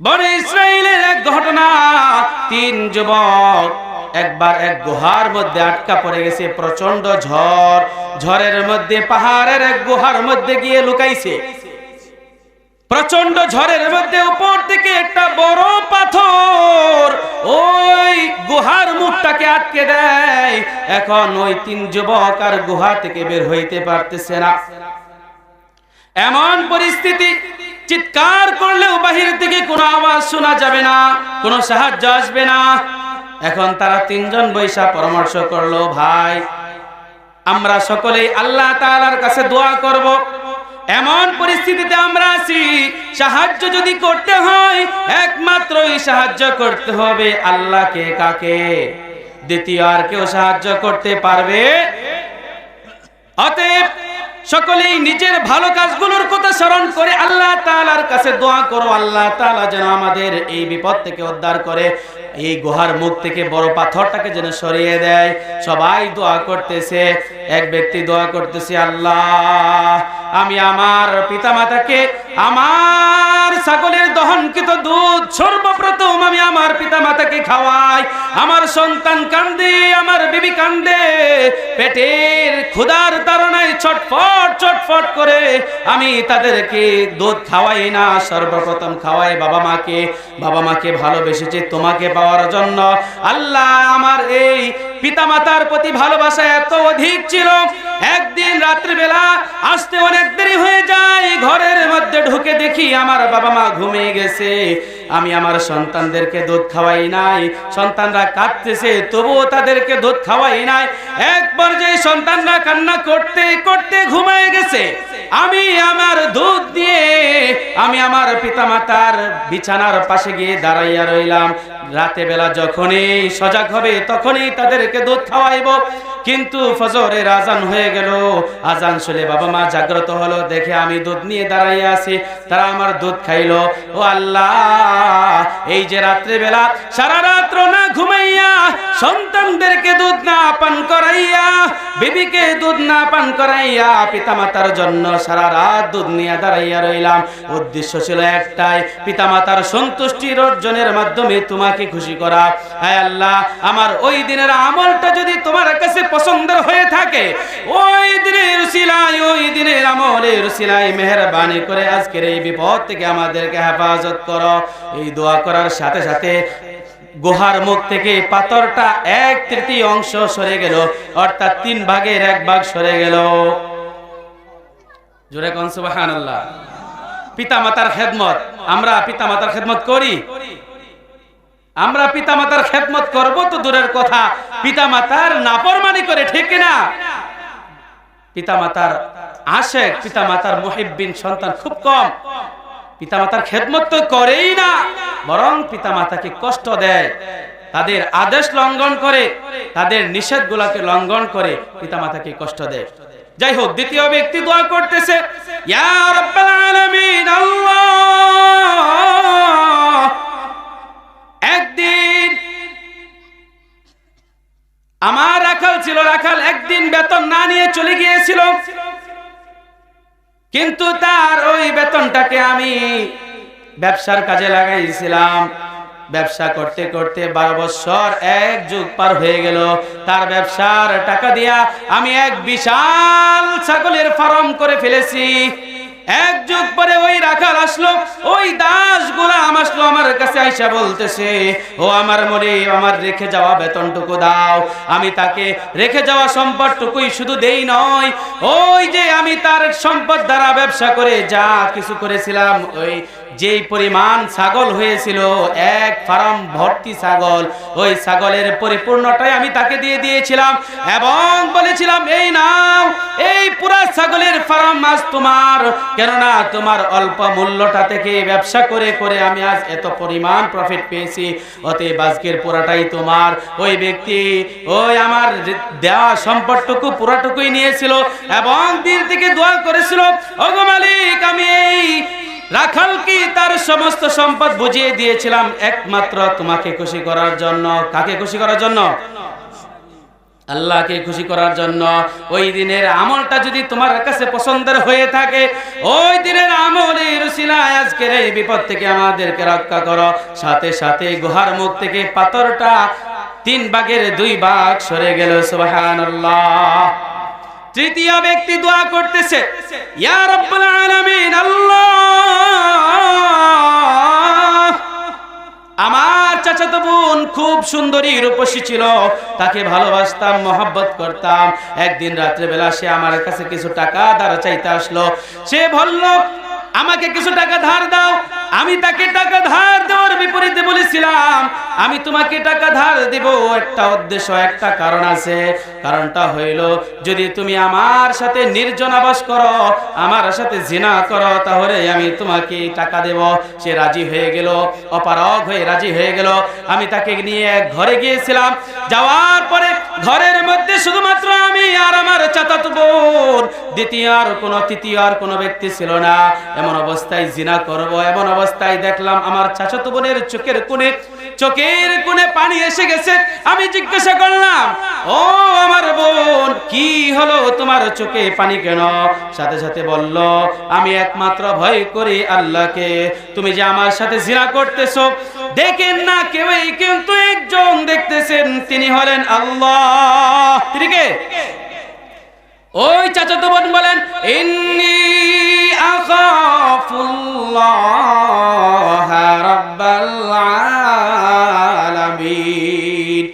বনে ইসরায়েলের এক ঘটনা। তিন যুবক একবার এক গুহার মধ্যে আটকা পড়ে গেছে প্রচণ্ড ঝড়। ঝড়ের মধ্যে, পাহাড়ের এক গুহার মধ্যে গিয়ে লুকাইছে। প্রচণ্ড ঝড়ের মধ্যে উপর থেকে একটা বড় পাথর ওই গুহার মুখটাকে আটকে দেয়। এখন ওই তিন যুবক আর গুহা থেকে বের হইতে পারতেছে না। এমন পরিস্থিতি চিৎকার করলেও বাহির থেকে কোনো আওয়াজ শোনা যাবে না, কোনো সাহায্য আসবে না। এখন তারা তিনজন বৈশা পরামর্শ করল, ভাই, আমরা সকলেই আল্লাহ তাআলার কাছে দোয়া করব। এমন পরিস্থিতিতে আমরা আছি, সাহায্য যদি করতে হয়, একমাত্রই সাহায্য করতে হবে আল্লাহকে কাকে? দ্বিতীয় আর কেউ সাহায্য করতে পারবে? অতএব সকলেই নিজের ভালো কাজগুলোর কথা স্মরণ করে আল্লাহ তাআলার কাছে দোয়া করো। আল্লাহ তাআলা যেন আমাদের এই বিপদ থেকে উদ্ধার করে, এই গুহার মুখ থেকে বড় পাথরটাকে যেন সরিয়ে দেয়। সবাই দোয়া করতেছে, এক ব্যক্তি দোয়া করতেছে, আল্লাহ, আমি আমার পিতামাতাকে আমার ছাগলের দহনকৃত দুধ সর্বপ্রথম আমি আমার পিতামাতাকে খাওয়াই। আমার সন্তান কান্দে, আমার বিবি কান্দে, পেটের ক্ষুধার তাড়নায় ছটফট ছটফট করে আমি তাদেরকে দুধ খাওয়াই না, সর্বপ্রথম খাওয়াই বাবা মাকে। বাবা মাকে ভালোবেসেছে তোমাকে পাওয়ার জন্য। আল্লাহ আমার এই পিতামাতার প্রতি ভালোবাসা এত অধিক ছিল। একদিন রাত্রিবেলা আসতে অনেক দেরি হয়ে যায়। ঘরের মধ্যে ঢুকে দেখি আমার বাবা মা ঘুমিয়ে গেছে। আমি আমার সন্তানদেরকে দুধ খাওয়াই নাই। সন্তানরা কাঁদতেছে, তবুও তাদেরকে দুধ খাওয়াই নাই। এক পর্যায়ে সন্তানরা কান্না করতে করতে ঘুমিয়ে গেছে, আমি আমার দুধ দিয়ে আমি আমার পিতামাতার বিছানার পাশে গিয়ে দাঁড়াইয়া রইলাম। রাতে বেলা যখনই সজাগ হবে, তখনই তাদেরকে দুধ খাওয়াইব। কিন্তু ফজরের আজান হয়ে গেল। আজান শুনে বাবা মা জাগ্রত হলো, দেখে আমি দুধ নিয়ে দাঁড়াইয়া আছি। তারা আমার দুধ খাইলো। ও আল্লাহ, এই যে রাত্রে বেলা সারা রাত্র না ঘুমাইয়া সন্তানদেরকে দুধ না পান করাইয়া, বিবিকে দুধ না পান করাইয়া পিতামাতার জন্য সারা রাত দুধ নিয়ে দাঁড়াইয়া রইলাম। উদ্দেশ্য ছিল একটাই, পিতামাতার সন্তুষ্টির অর্জনের মাধ্যমে তোমাকে খুশি করা। হায় আল্লাহ, আমার ওই দিনের আমলটা যদি তোমার কাছে পছন্দের হয়ে থাকে, ওই দিনের সিলাই ওই দিনের আমলের সিলাই মেহরবানি করে আজকের এই বিপদ থেকে আমাদেরকে হেফাজত করো। এই দোয়া করার সাথে সাথে গুহার মুখ থেকে পাথরটা এক তৃতীয় অংশ সরে গেল, অর্থাৎ তিন ভাগের এক ভাগ সরে গেল। জোরে কোন পিতা মাতার খেদমত, আমরা পিতা মাতার খেদমত করি? আমরা পিতামাতার খেদমত করব তো দূরের কথা। পিতামাতার নাফরমানি করে ঠিক না পিতামাতার আশেক, পিতামাতার মুহিব্বিন সন্তান খুব কম। পিতামাতার খেদমত তো করেই না, বরং পিতামাতাকে কষ্ট দেয়। তাদের আদেশ লঙ্ঘন করে, তাদের নিষেধ গুলাকে লঙ্ঘন করে পিতামাতাকে কষ্ট দেয়। যাই হোক, দ্বিতীয় ব্যক্তি দোয়া করতেছে, ইয়া আল্লাহ! একদিন আমার রাখাল ছিল, রাখাল একদিন বেতন না নিয়ে চলে গিয়েছিল। কিন্তু তার ওই বেতনটাকে আমি ব্যবসার কাজে লাগাইছিলাম। ব্যবসা করতে করতে বারো বছর এক যুগ পার হয়ে গেল। তার ব্যবসার টাকা দিয়া আমি এক বিশাল ছাগলের ফার্ম করে ফেলেছি। এক যুগ পরে ওই রাখাল আসলো, ওই দাস গোলাম আসলো আমার কাছে আইসা বলতেছে, ও আমার মরে আমার রেখে যাওয়া বেতনটুকু দাও, আমি তাকে রেখে যাওয়া সম্পদটুকুই শুধু দেই নয়, ওই যে আমি তার সম্পদ দ্বারা ব্যবসা করে যা কিছু করেছিলাম, ওই যেই পরিমাণ ছাগল হয়েছিল, এক ফার্ম ভর্তি ছাগল। ওই ছাগলের পরিপূর্ণটাই আমি তাকে দিয়ে দিয়েছিলাম এবং বলেছিলাম, এই নাও, এই পুরা ছাগলের ফার্ম আজ তোমার। কেননা তোমার অল্প মূল্যটা থেকে ব্যবসা করে করে আমি আজ এত পরিমাণ প্রফিট পেয়েছি। অতএব আজকের পুরাটাই তোমার। ওই ব্যক্তি ওই আমার দেওয়া সম্পদটুকু পুরাটুকুই নিয়েছিল এবং দিল থেকে দোয়া করেছিল, ওগো মালিক, আমি এই রাখাল কি তার সমস্ত সম্পদ বুঝিয়ে দিয়েছিলাম একমাত্র তোমাকে খুশি করার জন্য? কাকে খুশি করার জন্য? আল্লাহকে খুশি করার জন্য। ওই দিনের আমলটা যদি তোমার কাছে পছন্দের হয়ে থাকে, ওই দিনের আমলের রুসিলায় আজকের এই বিপদ থেকে আমাদেরকে রক্ষা করো। সাথে সাথে গুহার মুখ থেকে পাথরটা তিন ভাগের দুই ভাগ সরে গেল, সুবহানাল্লাহ। তৃতীয় ব্যক্তি দোয়া করতেছে, ইয়া রব্বুল আলামিন, আল্লাহ চাচাতো বোন খুব সুন্দরী রূপসী ছিল। তাকে ভালোবাসতাম, মহাব্বত করতাম। একদিন রাত্রে বেলা সে আমার কাছে কিছু টাকা ধার চাইতে আসলো। সে বলল, আমাকে কিছু টাকা ধার দাও। আমি তাকে টাকা ধার দেওয়ার বিপরীতে বলেছিলাম, আমি তোমাকে টাকা ধার দেব। একটা উদ্দেশ্য, একটা কারণ আছে। কারণটা হইল, যদি তুমি আমার সাথে নির্জন আবাস করো, আমার সাথে জিনা করো, তাহলে আমি তোমাকে টাকা দেব। সে রাজি হয়ে গেল, অপারগ হয়ে রাজি হয়ে গেল। আমি তাকে নিয়ে ঘরে গিয়েছিলাম। যাওয়ার পরে ঘরের মধ্যে শুধুমাত্র আমি আর আমার চাচাতো বোন, দ্বিতীয় আর কোনো, তৃতীয় আর কোনো ব্যক্তি ছিল না। এমন অবস্থায় জিনা করব, এমন অবস্থায় দেখলাম আমার চাচাতো বোনের চোখের কোণে চোখের কোণে পানি এসে গেছে। আমি জিজ্ঞাসা করলাম, ও আমার বোন, কি হলো তোমার চোখে পানি কেন? সাথে সাথে বলল, আমি একমাত্র ভয় করি আল্লাহকে। তুমি যে আমার সাথে জিনা করতেছো, দেখেন না কেউই কিন্তু একজন দেখতেছেন, তিনি হলেন আল্লাহ। তিনি কে? ওই চাচাতো বোন বলেন, ইন্নি আখাফুল্লাহ রাব্বাল আলামিন।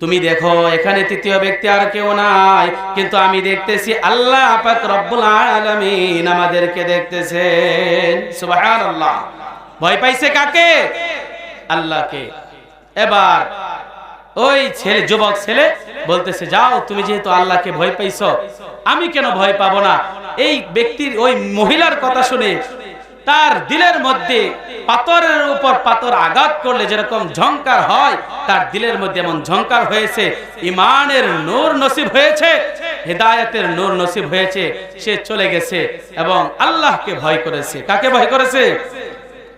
তুমি দেখো, এখানে তৃতীয় ব্যক্তি আর কেউ নাই, কিন্তু আমি দেখতেছি আল্লাহ পাক রব্বুল আলামিন আমাদেরকে দেখতেছেন। সুবহানাল্লাহ। ভয় পাইছে কাকে? আল্লাহকে। এবার ওই ছেলে, যুবক ছেলে বলতেছে, যাও, তুমি যেহেতু আল্লাহকে ভয় পাইছো, আমি কেন ভয় পাবো না? এই ব্যক্তির, ওই মহিলার কথা শুনে তার দিলের মধ্যে পাথরের উপর পাথর আঘাত করলে যেরকম ঝংকার হয়, তার দিলের মধ্যে এমন ঝংকার হয়েছে, ইমানের নূর নসিব হয়েছে, হেদায়েতের নূর নসিব হয়েছে, সে চলে গেছে এবং আল্লাহকে ভয় করেছে। কাকে ভয় করেছে?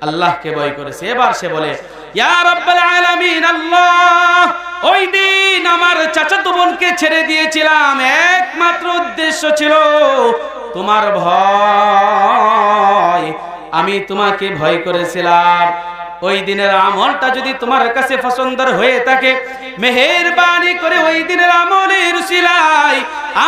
আল্লাহকে ভয় করেছে। এবার সে বলে আল্লাহ, ওই দিন আমার চাচাতো বোনকে ছেড়ে দিয়েছিলাম। একমাত্র উদ্দেশ্য ছিল তোমার ভয়। আমি তোমাকে ভয় করেছিলাম। ওই দিনের আমলটা যদি তোমার কাছে পছন্দের হয়ে থাকে, মেহেরবানি করে ওই দিনের আমলের সিলাই,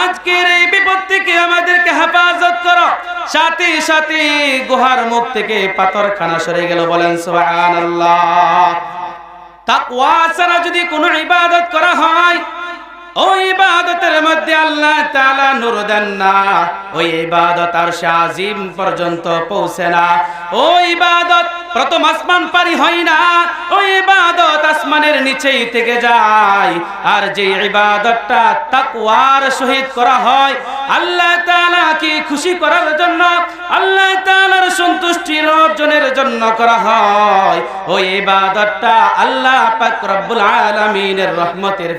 আজকের এই বিপদ থেকে আমাদেরকে হেফাজত করো। সাথে সাথে গুহার মুখ থেকে পাথরখানা সরে গেল, বলেন সুবহানাল্লাহ। তাকওয়া ছাড়া যদি কোনো ইবাদত করা হয় ওই ইবাদতের নিচেই থেকে আর যে ইবাদতটা করা হয়, আল্লাহ তাআলা কি খুশি করার জন্য, আল্লাহ সন্তুষ্টি অর্জনের জন্য করা হয়। ওই ইবাদতটা আল্লাহ পাক রব্বুল রহমতের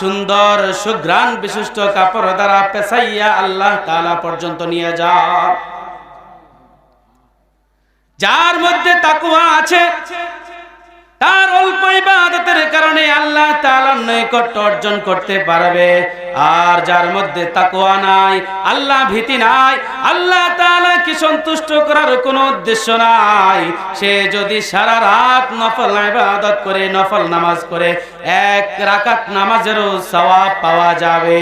সুন্দর সুঘ্রাণ বিশিষ্ট কাপড় দ্বারা পেছাইয়া আল্লাহ তালা পর্যন্ত নিয়ে যাও। যার মধ্যে তাকুয়া আছে তার অল্প ইবাদতের কারণে আল্লাহ তাআলার নৈকট্য অর্জন করতে পারবে। আর যার মধ্যে তাকওয়া নাই, আল্লাহ ভীতি নাই, আল্লাহ তাআলা কি সন্তুষ্ট করার কোনো উদ্দেশ্য নাই। সে যদি সারা রাত নফল ইবাদত করে, নফল নামাজ করে, এক রাকাত নামাজেরও সওয়াব পাওয়া যাবে।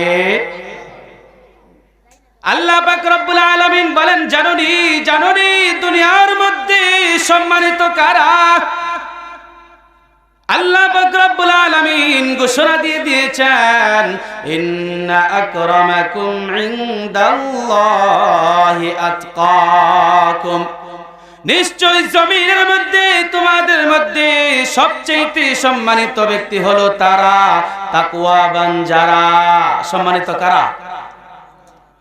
আল্লাহ পাক রব্বুল আলামিন বলেন, জাননি জাননি, দুনিয়ার মধ্যে সম্মানিত কারা? আল্লাহ রব্বুল আলামিন ঘোষণা দিয়ে দিয়েছেন, ইন্না আকরামাকুম ইনদাল্লাহি আতকাকুম। নিশ্চয় জমিনের মধ্যে, তোমাদের মধ্যে সবচেয়ে সম্মানিত ব্যক্তি হলো তারা তাকওয়াবান যারা। সম্মানিত কারা?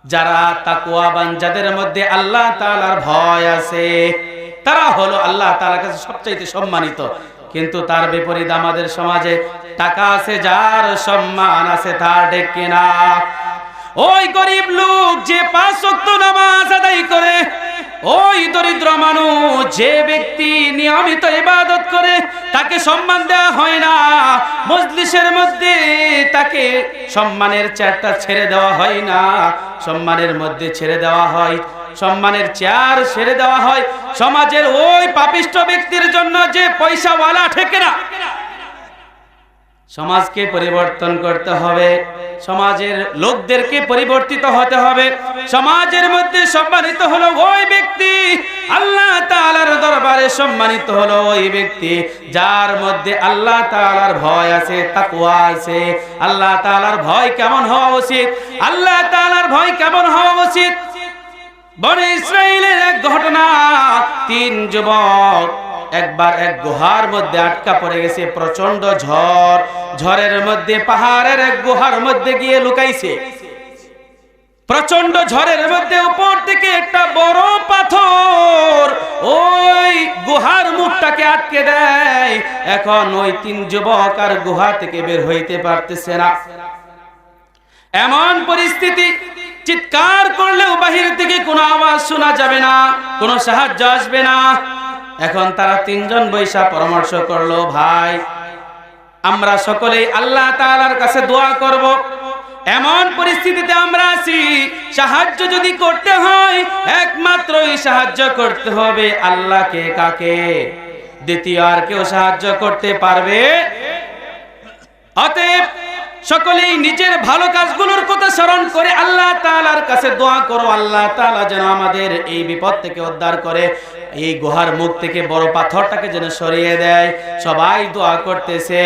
যারা তাকুয়াবান যাদের মধ্যে আল্লাহ তাআলার ভয় আছে। তারা হলো আল্লাহ তাআলার কাছে সবচাইতে সম্মানিত। কিন্তু তার বিপরীত আমাদের সমাজে টাকা আছে, যার সম্মান আছে তার ডেকে না ওই গরিব লোক যে পাঁচ ওয়াক্ত নামাজ আদায় করে, ওই দরিদ্র মানুষ যে ব্যক্তি নিয়মিত ইবাদত করে, তাকে সম্মান দেওয়া হয় না। মজলিসের মধ্যে তাকে সম্মানের চেয়ারটা ছেড়ে দেওয়া হয় না। সম্মানের মধ্যে ছেড়ে দেওয়া হয় সম্মানের চেয়ার ছেড়ে দেওয়া হয়। সমাজের ওই পাপিষ্ট ব্যক্তির জন্য যে পয়সাওয়ালা ঠেকে না। সমাজকে পরিবর্তন করতে হবে। সমাজের লোকদেরকে পরিবর্তিত হতে হবে। সমাজের মধ্যে সম্মানিত হলো ওই ব্যক্তি। আল্লাহ তাআলার দরবারে সম্মানিত হলো ওই ব্যক্তি। যার মধ্যে আল্লাহ তাআলার ভয় আছে, তাকওয়া আছে। আল্লাহ তাআলার ভয় কেমন হওয়া উচিত? আল্লাহ তাআলার ভয় কেমন হওয়া উচিত? বনে ইসরায়েলের এক ঘটনা। তিন যুবক একবার এক গুহার মধ্যে আটকা পড়ে গেছে প্রচণ্ড ঝড়। ঝড়ের মধ্যে, পাহাড়ের এক গুহার মধ্যে গিয়ে লুকাইছে। প্রচণ্ড ঝড়ের মধ্যে উপর থেকে একটা বড় পাথর ওই গুহার মুখটাকে আটকে দেয়। এখন ওই তিন যুবক আর গুহা থেকে বের হইতে পারতেছে না। এমন পরিস্থিতি চিৎকার করলেও বাহির থেকে কোনো আওয়াজ শোনা যাবে না, কোনো সাহায্য আসবে না। এখন তারা তিনজন বৈশা পরামর্শ করল, ভাই, আমরা সকলেই আল্লাহ তাআলার কাছে দোয়া করব। এমন পরিস্থিতিতে আমরা আছি, সাহায্য যদি করতে হয়, একমাত্রই সাহায্য করতে হবে আল্লাহকে কাকে? দ্বিতীয় আর কেউ সাহায্য করতে পারবে? অতএব সকলেই নিজের ভালো কাজগুলোর কথা স্মরণ করে আল্লাহ তাআলার কাছে দোয়া করো। আল্লাহ তালা যেন আমাদের এই বিপদ থেকে উদ্ধার করে, এই গুহার মুখ থেকে বড় পাথরটাকে যেন সরিয়ে দেয়। সবাই দোয়া করতেছে,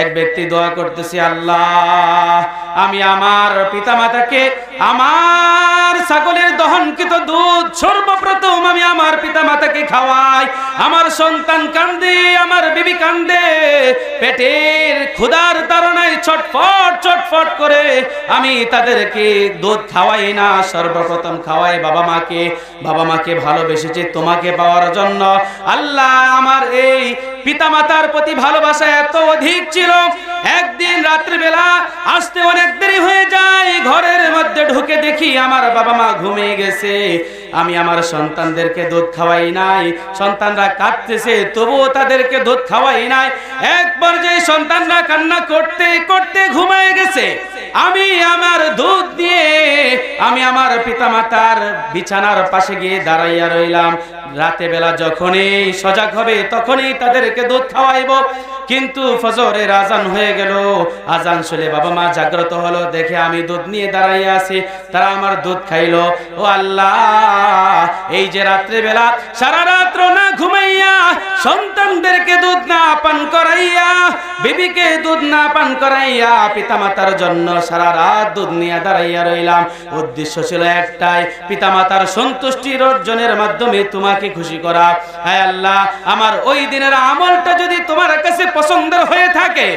এক ব্যক্তি দোয়া করতেছে, আল্লাহ, আমি আমার পিতামাতাকে আমার ছাগলের দহনকৃত দুধ সর্বপ্রথম আমি আমার পিতামাতাকে খাওয়াই। আমার সন্তান কান্দে, আমার বিবি কান্দে, পেটের ক্ষুধার তাড়নায় ছটফট ছটফট করে আমি তাদেরকে দুধ খাওয়াই না, সর্বপ্রথম খাওয়াই বাবা মাকে। বাবা মাকে ভালোবেসেছি তোমাকে পাওয়ার জন্য। আল্লাহ আমার এই পিতামাতার প্রতি ভালোবাসা এত অধিক ছিল। একদিন রাত্রিবেলা আসতে অনেক দেরি হয়ে যায়। ঘরের মধ্যে ঢুকে দেখি আমার বাবা মা ঘুমিয়ে গেছে। আমি আমার সন্তানদেরকে দুধ খাওয়াই নাই। সন্তানরা কাঁদতেছে, তবুও তাদেরকে দুধ খাওয়াই নাই। একবার যে সন্তানরা কান্না করতে করতে ঘুমায় গেছে। আমি আমার দুধ দিয়ে আমি আমার পিতামাতার বিছানার পাশে গিয়ে দাঁড়াইয়া রইলাম। রাতে বেলা যখনই সজাগ হবে, তখনই তাদেরকে দুধ খাওয়াইব। কিন্তু ফজরের আজান হয়ে গেল। আজান শুনে বাবা মা জাগ্রত হলো, দেখে আমি দুধ নিয়ে দাঁড়াইয়া আছি। তারা আমার দুধ খাইলো। ও আল্লাহ, এই যে রাত্রে বেলা সারা রাত্র না ঘুমাইয়া সন্তানদেরকে দুধ না পান করাইয়া, বিবিকে দুধ না পান করাইয়া পিতামাতার জন্য সারা রাত দুধ নিয়ে দাঁড়াইয়া রইলাম। উদ্দেশ্য ছিল একটাই, পিতামাতার সন্তুষ্টির অর্জনের মাধ্যমে তোমাকে খুশি করা। হায় আল্লাহ, আমার ওই দিনের আমলটা যদি তোমার কাছে পছন্দের হয়ে থাকে।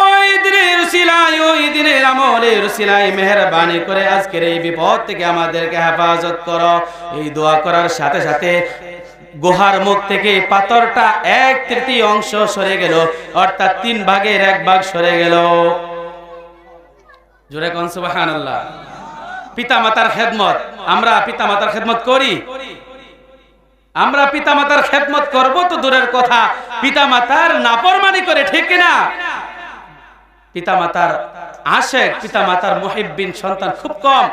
ওই দিনের সিলাই, ওই দিনের আমলের সিলাই মেহরবানি করে আজকের এই বিপদ থেকে আমাদেরকে হেফাজত করো। এই দোয়া করার সাথে সাথে গুহার মুখ থেকে পাথরটা এক তৃতীয় অংশ সরে গেল, অর্থাৎ তিন ভাগের এক ভাগ সরে গেল। জোরে কন পিতা মাতার খেদমত, আমরা পিতা মাতার খেদমত করি? আমরা পিতামাতার খেদমত করব তো দূরের কথা। পিতামাতার নাপরমানি করে, ঠিক না পিতামাতার আশেক, পিতামাতার মুহিব্বিন সন্তান খুব কম।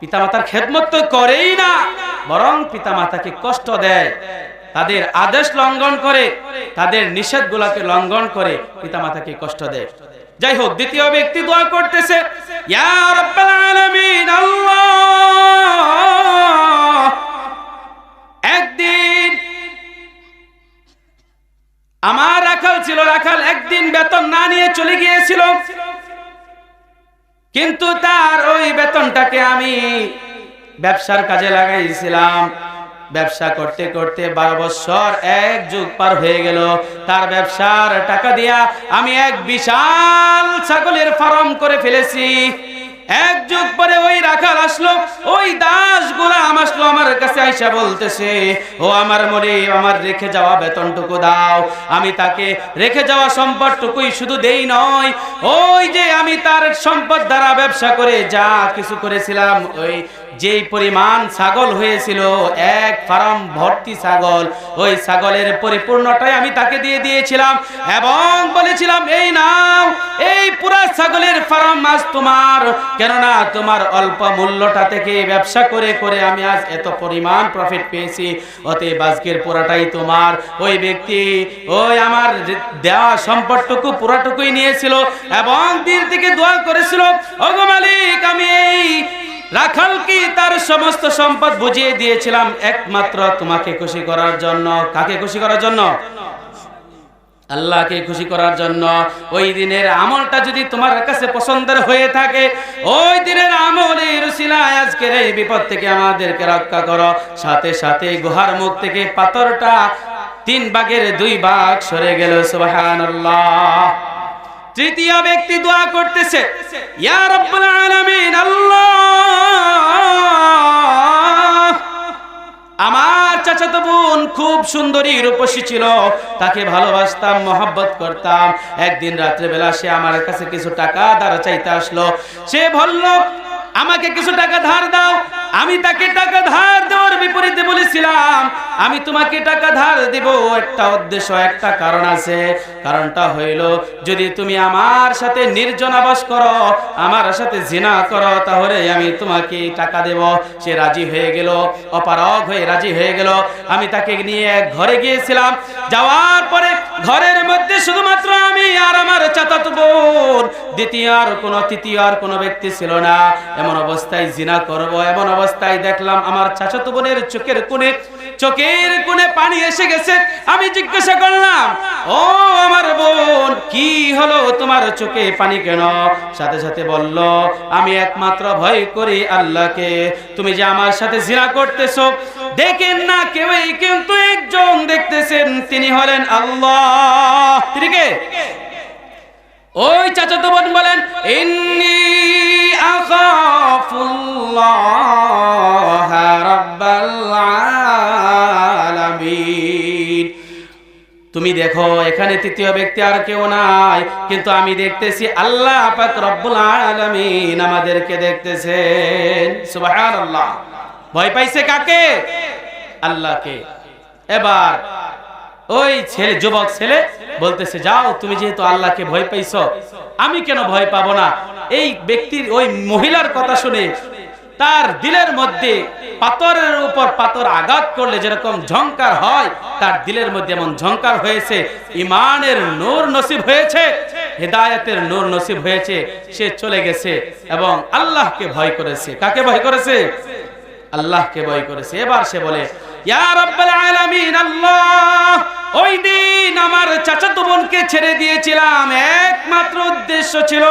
পিতামাতার খেদমত তো করেই না, বরং পিতামাতাকে কষ্ট দেয়। তাদের আদেশ লঙ্ঘন করে, তাদের নিষেধ গুলাকে লঙ্ঘন করে পিতামাতাকে কষ্ট দেয়। যাই হোক, দ্বিতীয় ব্যক্তি দোয়া করতেছে, ইয়া আল্লাহ! আমার রাখাল ছিল, রাখাল একদিন বেতন না নিয়ে চলে গিয়েছিল। কিন্তু তার ওই বেতনটাকে আমি ব্যবসার কাজে লাগাইছিলাম। ব্যবসা করতে করতে বারো বছর এক যুগ পার হয়ে গেল। তার ব্যবসার টাকা দিয়া আমি এক বিশাল ছাগলের ফার্ম করে ফেলেছি। এক যুগ পরে ওই রাখাল আসলো, ওই দাস গোলাম আসলো আমার কাছে আইসা বলতেছে, ও আমার মরে আমার রেখে যাওয়া বেতনটুকু দাও, আমি তাকে রেখে যাওয়া সম্পদটুকুই শুধু দেই নয়, ওই যে আমি তার সম্পদ দ্বারা ব্যবসা করে যা কিছু করেছিলাম, ওই যেই পরিমাণ ছাগল হয়েছিল, এক ফার্ম ভর্তি ছাগল। ওই ছাগলের পরিপূর্ণটাই আমি তাকে দিয়ে দিয়েছিলাম এবং বলেছিলাম, এই নাও, এই পুরা ছাগলের ফার্ম আজ তোমার। কেননা তোমার অল্প মূল্যটা থেকে ব্যবসা করে করে আমি আজ এত পরিমাণ প্রফিট পেয়েছি। অতএব আজকের পুরাটাই তোমার। ওই ব্যক্তি ওই আমার দেওয়া সম্পদটুকু পুরাটুকুই নিয়েছিল এবং দিন থেকে দোয়া করেছিল, ওগো মালিক, আমি এই রাখালকে তার সমস্ত সম্পদ বুঝিয়ে দিয়েছিলাম? একমাত্র তোমাকে খুশি করার জন্য। কাকে খুশি করার জন্য? আল্লাহকে খুশি করার জন্য। ওই দিনের আমলটা যদি তোমার কাছে পছন্দের হয়ে থাকে, ওই দিনের আমলের রুসিলায় আজকের এই বিপদ থেকে আমাদেরকে রক্ষা করো। সাথে সাথে গুহার মুখ থেকে পাথরটা তিন ভাগের দুই ভাগ সরে গেল, সুবহানাল্লাহ। তৃতীয় ব্যক্তি দোয়া করতেছে, ইয়া রব্বুল আল্লাহ! আমার চাচাতো বোন খুব সুন্দরী রূপসী ছিল, তাকে ভালোবাসতাম, মহব্বত করতাম। একদিন রাত্রে বেলা সে আমার কাছে কিছু টাকা ধার চাইতে আসলো। সে বলল, আমাকে কিছু টাকা ধার দাও। আমি তাকে টাকা ধার দেওয়ার বিপরীতে বলেছিলাম, আমি তোমাকে টাকা ধার দেব, একটা উদ্দেশ্য, একটা কারণ আছে। কারণটা হইল, যদি তুমি আমার সাথে নির্জন নির্জনাবাস করো, আমার সাথে জিনা করো, তাহলে আমি তোমাকে টাকা দেব। সে রাজি হয়ে গেল, অপারগ হয়ে রাজি হয়ে গেল। আমি তাকে নিয়ে এক ঘরে গিয়েছিলাম, যাওয়ার পরে ঘরের মধ্যে শুধুমাত্র আমি আর আমার চাতাত বোন। দ্বিতীয় আর কোনো, তৃতীয় আর কোনো ব্যক্তি ছিল না। এমন অবস্থায় জিনা করব, এমন অবস্থায় দেখলাম আমার চাচাতো বোনের চোখের কোণে চোখের কোণে পানি এসে গেছে, আমি জিজ্ঞাসা করলাম, ও আমার বোন, কি হলো তোমার চোখে পানি কেন? সাথে সাথে বলল, আমি একমাত্র ভয় করি আল্লাহকে। তুমি যে আমার সাথে জিনা করতেছো, দেখেন না কেউই কিন্তু একজন দেখতেছেন, তিনি হলেন আল্লাহ। তিনি কে? ওই চাচাতো বোন বলেন, ইন্নি আখাফুল্লাহ রাব্বাল আলামিন। তুমি দেখো, এখানে তৃতীয় ব্যক্তি আর কেউ নাই, কিন্তু আমি দেখতেছি আল্লাহ পাক রব্বুল আলামিন আমাদেরকে দেখতেছেন। সুবহানাল্লাহ। ভয় পাইছে কাকে? আল্লাহকে। এবার ওই ছেলে, যুবক ছেলে বলতেছে, যাও, তুমি যেহেতু আল্লাহকে ভয় পাইছো, আমি কেন ভয় পাবো না? এই ব্যক্তির, ওই মহিলার কথা শুনে তার দিলের মধ্যে পাথরের উপর পাথর আঘাত করলে যেরকম ঝংকার হয়, তার দিলের মধ্যে এমন ঝংকার হয়েছে, ইমানের নূর নসিব হয়েছে, হেদায়েতের নূর নসিব হয়েছে, সে চলে গেছে এবং আল্লাহকে ভয় করেছে। কাকে ভয় করেছে? আল্লাহকে ভয় করেছে। এবার সে বলে, ইয়া রাব্বাল আলামিন, আল্লাহ, ওই দিন আমার চাচাতো বোনকে ছেড়ে দিয়েছিলাম। একমাত্র উদ্দেশ্য ছিল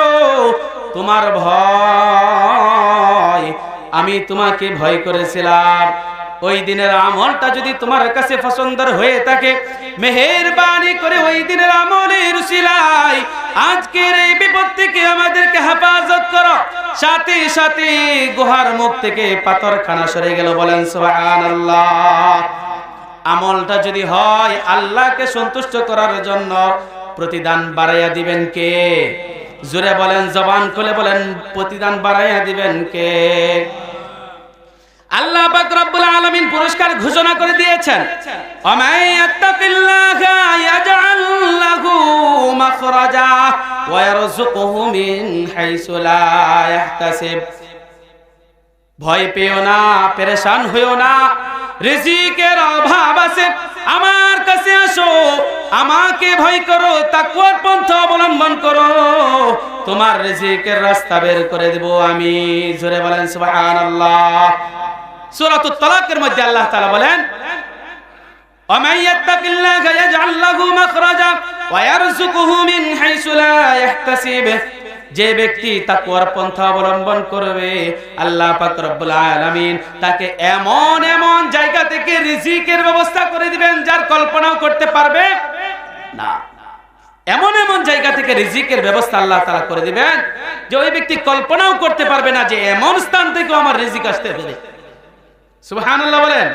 তোমার ভয়। আমি তোমাকে ভয় করেছিলাম। ওই দিনের আমলটা যদি তোমার কাছে পছন্দের হয়ে থাকে, মেহেরবানি করে ওই দিনের আমলের উসিলাই আজকের এই বিপদ থেকে আমাদেরকে হেফাজত করো। সাথে সাথে গুহার মুখ থেকে পাথর খানা সরে গেল, বলেন আমলটা যদি হয়, আল্লাহকে সন্তুষ্ট করার জন্য প্রতিদান বাড়াইয়া দিবেন কে? জোরে বলেন, জবান খুলে বলেন, প্রতিদান বাড়াইয়া দিবেন কে? আল্লাহ পাক রব্বুল ঘোষণা করে দিয়েছেন। ভয় পেও না, পেরেশান হইও না, রিজিকের অভাব আছে। আমার কাছে আসো, আমাকে ভয় করো, তাকওয়ার পন্থ অবলম্বন করো। তোমার রিজিকের রাস্তা বের করে দেব আমি। জোরে বলেন সুবহানাল্লাহ। সূরাতুত তালাকের মধ্যে আল্লাহ তাআলা বলেন ومن يتق الله يجعل له مخرجا ويرزقه من حيث لا يحتسب যে ব্যক্তি তাকওয়ার পন্থা অবলম্বন করবে আল্লাহ পাক রব্বুল আলামিন তাকে এমন এমন জায়গা থেকে রিজিকের ব্যবস্থা করে দিবেন যার কল্পনাও করতে পারবে না এমন এমন জায়গা থেকে রিজিকের ব্যবস্থা আল্লাহ তাআলা করে দিবেন যে ওই ব্যক্তি কল্পনাও করতে পারবে না যে এমন স্থান থেকে আমার রিজিক আসতে পারে সুবহানাল্লাহ বলেন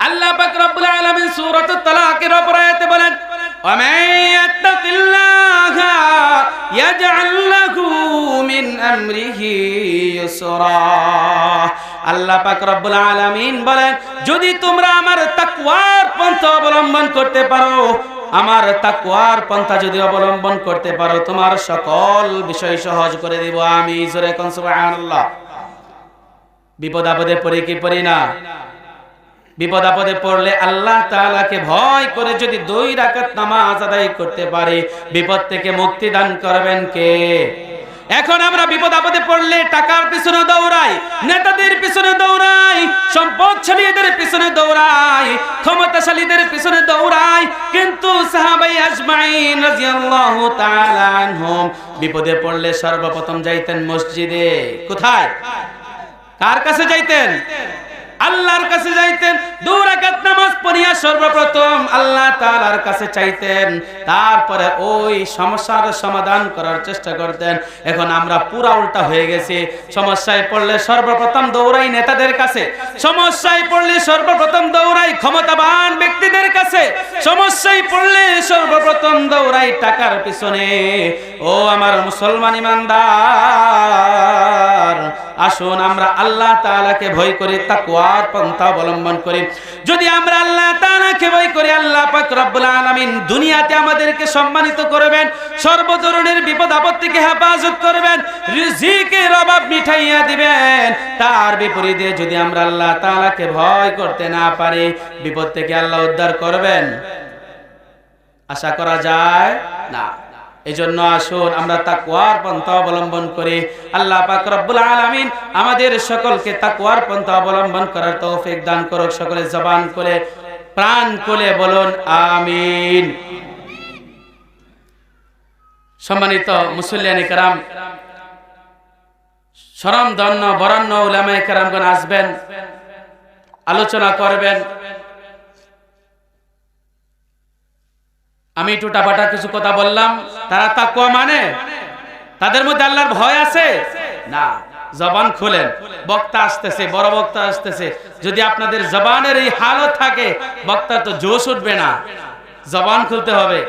আল্লাহ পাক রব্বুল আলামিন সূরাতুত তালাকের উপর আয়াতে বলেন ومن يتق الله يجعل له من امره ইউসরা আল্লাহ পাক রব্বুল আলামিন বলেন যদি তোমরা আমার তাকওয়ার পন্থা অবলম্বন করতে পারো আমার তাকওয়ার পন্থা যদি অবলম্বন করতে পারো তোমার সকল বিষয় সহজ করে দিব আমি জোরে কোন সুবহানাল্লাহ বিপদ আপদে পড়ি কি পড়ি না? বিপদ আপদে পড়লে আল্লাহ তাআলাকে ভয় করে যদি দুই রাকাত নামাজ আদায় করতে পারি, বিপদ থেকে মুক্তি দান করবেন কে? এখন আমরা বিপদ আপদে পড়লে টাকার পিছনে দৌড়াই, নেতাদের পিছনে দৌড়াই, সম্পদশালীদের পিছনে দৌড়াই, ক্ষমতাশালীদের পিছনে দৌড়াই, কিন্তু সাহাবাই আজমাইন রাদিয়াল্লাহু তাআলা আনহুম বিপদে পড়লে সর্বপ্রথম যাইতেন মসজিদে। কোথায়? কার কাছে যাইতেন? আল্লাহর কাছে যাইতেন। দু রাকাত নামাজ পড়িয়া সর্বপ্রথম আল্লাহ তাআলার কাছে চাইতেন। তারপরে ওই সমস্যার সমাধান করার চেষ্টা করতেন। এখন আমরা পুরা উল্টা হয়ে গেছি। সমস্যায় পড়লে সর্বপ্রথম দৌড়াই নেতাদের কাছে। সমস্যায় পড়লে সর্বপ্রথম দৌড়াই ক্ষমতাবান ব্যক্তিদের কাছে। সমস্যায় পড়লে সর্বপ্রথম দৌড়াই টাকার পিছনে। ও আমার মুসলমান ইমানদার আসুন, আমরা আল্লাহ তাআলাকে ভয় করি, তাকওয়ার পন্থা অবলম্বন করি। যদি আমরা আল্লাহ তাআলাকে ভয় করি, আল্লাহ পাক রব্বুল দুনিয়াতে আমাদেরকে সম্মানিত করবেন সর্ব ধরনের বিপদ আপদ থেকে হেফাজত করবেন অভাব মিঠাইয়া দিবেন। তার বিপরীতে যদি আমরা আল্লাহ তাআলাকে ভয় করতে না পারি, বিপদ থেকে আল্লাহ উদ্ধার করবেন। আশা করা যায় না। এজন্য আসুন আমরা তাকওয়ার পন্থা অবলম্বন করি। আল্লাহ পাক রব্বুল আলামিন আমাদের সকলকে তাকওয়ার পন্থা অবলম্বন করার তৌফিক দান করুক। সকলে জবান করে প্রাণ খুলে বলুন, আমিন। সম্মানিত মুসল্লিয়ানি কারাম সরম দন্য বরণ্য উলামায়ে কেরামগণ আসবেন, আলোচনা করবেন। আমি টুটাপাটা কিছু কথা বললাম। তারা তাকুয়া মানে? তাদের মধ্যে আল্লাহর ভয় আছে? না। জবান খুলেন। বক্তা আসতেছে, বড় বক্তা আসতেছে। যদি আপনাদের জবানের এই হালত থাকে, বক্তার তো জোশ উঠবে না। জবান খুলতে হবে।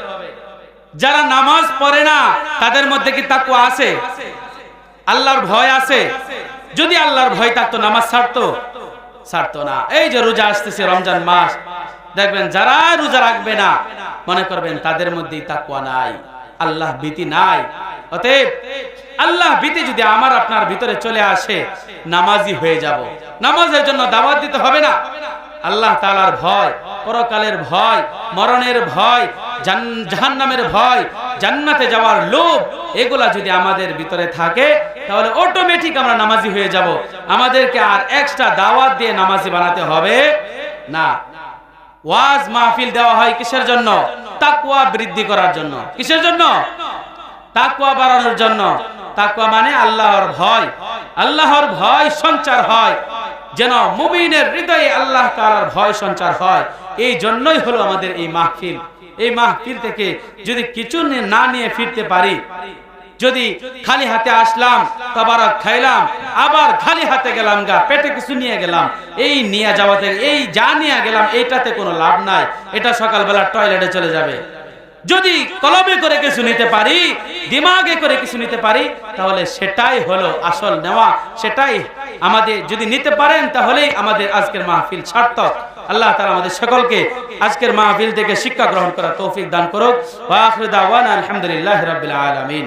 যারা নামাজ পড়ে না, তাদের মধ্যে কি তাকুয়া আছে? আল্লাহর ভয় আছে? যদি আল্লাহর ভয় থাকতো, নামাজ ছাড়তো? ছাড়তো না। এই যে রোজা আসতেছে রমজান মাস, দেখবেন যারা রোজা রাখবে না মনে করবেন তাদের মধ্যেই তাকুয়া নাই, আল্লাহ ভীতি নাই। অতএব আল্লাহ ভীতি যদি আমার আপনার ভিতরে চলে আসে, নামাজি হয়ে যাব। নামাজের জন্য দাওয়াত দিতে হবে না। আল্লাহ তালার ভয়, পরকালের ভয়, মরণের ভয় জাহান্নামের ভয়, জান্নাতে যাওয়ার লোভ, এগুলা যদি আমাদের ভিতরে থাকে, তাহলে অটোমেটিক আমরা নামাজি হয়ে যাব। আমাদেরকে আর এক্সট্রা দাওয়াত দিয়ে নামাজি বানাতে হবে না। ওয়াজ মাহফিল দেওয়া হয় কিসের জন্য? তাকুয়া বৃদ্ধি করার জন্য। কিসের জন্য? তাকুয়া বাড়ানোর জন্য। তাকুয়া মানে আল্লাহর ভয়। আল্লাহর ভয় সঞ্চার হয়। যেন মুমিনের হৃদয়ে আল্লাহ তাআলার ভয় সঞ্চার হয়। এই জন্যই হলো আমাদের এই মাহফিল। এই মাহফিল থেকে যদি কিছু না নিয়ে ফিরতে পারি যদি খালি হাতে আসলাম, তাবারক খাইলাম, আবার খালি হাতে গেলাম গা, পেটে কিছু নিয়ে গেলাম, এই নিয়ে যাওয়াতে, এই যা নিয়ে গেলাম, এইটাতে কোনো লাভ নাই, এটা সকালবেলা টয়লেটে চলে যাবে। যদি কলমে করে কিছু নিতে পারি, দিমাগে করে কিছু নিতে পারি, তাহলে সেটাই হলো আসল নেওয়া, সেটাই আমাদের, যদি নিতে পারেন, তাহলেই আমাদের আজকের মাহফিল সার্থক। আল্লাহ তাআলা আমাদের সকলকে আজকের মাহফিল থেকে শিক্ষা গ্রহণ করা তৌফিক দান করুক। আলহামদুলিল্লাহি রাব্বিল আলামিন।